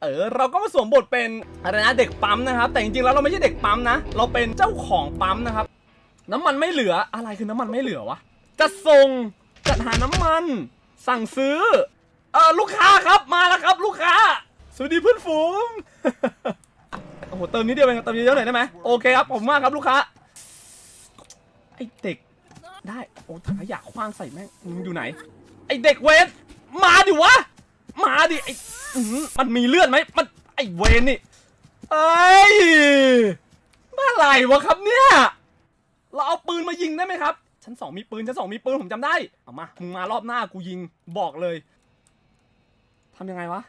เออเราก็มาสวมบทเป็นอะไรนะเด็กปั๊มนะครับ แต่จริงๆแล้วเราไม่ใช่เด็กปั๊มนะ เราเป็นเจ้าของปั๊มนะครับ น้ำมันไม่เหลืออะไรคือน้ำมันไม่เหลือวะจะส่งจัดหาน้ำมัน สั่งซื้อเออลูกค้าครับมาแล้วครับ ลูกค้า สวัสดีเพื่อนฝูงโอ้โหเติมนิดเดียวเองเติมเยอะๆหน่อยได้ไหมโอเคครับผมมากครับลูกค้าไอเด็กได้โอ้ถังขยะคว้างใส่แม่งมึงอยู่ไหน ไอเด็กเวนมาดิวะ มาดิไออื้อหือมันมีเลือดไหมมันไอเวนนี่เอ้ยเมื่อไรวะครับเนี่ยเราเอาปืนมายิงได้ไหมครับชั้นสองมีปืนชั้นสองมีปืนผมจำได้เอามามึงมารอบหน้ากูยิงบอกเลยทำยังไงวะ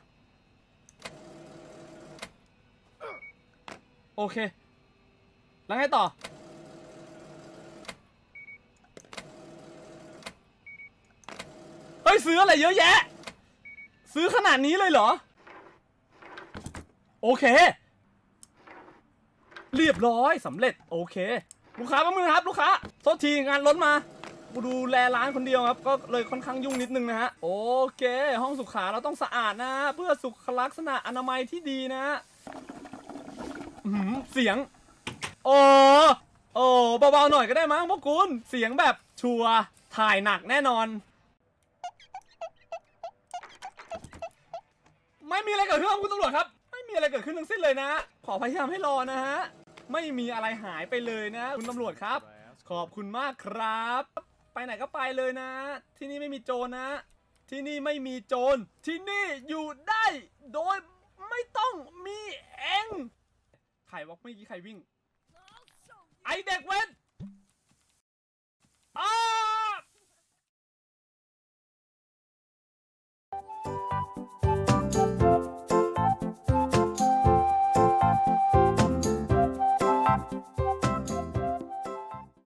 โอเค แล้วไงต่อ เฮ้ยซื้ออะไรเยอะแยะ ซื้อขนาดนี้เลยเหรอ โอเค เรียบร้อยสำเร็จโอเค ลูกค้ามามือครับ ลูกค้าโทษทีงานล้นมากูดูแลร้านคนเดียวครับ ก็เลยค่อนข้างยุ่งนิดนึงนะฮะ โอเค ห้องสุขาเราต้องสะอาดนะ เพื่อสุขลักษณะอนามัยที่ดีนะอื้อหือเสียง โอ้โอ้เบาๆหน่อยก็ได้มั้งพวกคุณ เสียงแบบชัวถ่ายหนักแน่นอน ม่มีอะไรเกิดขึ้นครับคุณตำรวจครับ ไม่มีอะไรเกิดขึ้นทั้งสิ้นเลยนะ ขอพยายามให้รอนะฮะ ไม่มีอะไรหายไปเลยนะ คุณตำรวจครับ ขอบคุณมากครับ ไปไหนก็ไปเลยนะ ที่นี่ไม่มีโจรนะ ที่นี่ไม่มีโจร ที่นี่อยู่ได้โดยไม่ต้องมีเองใครวะเมื่อกี้ใครวิ่ง ไอเด็กเว้น Bye.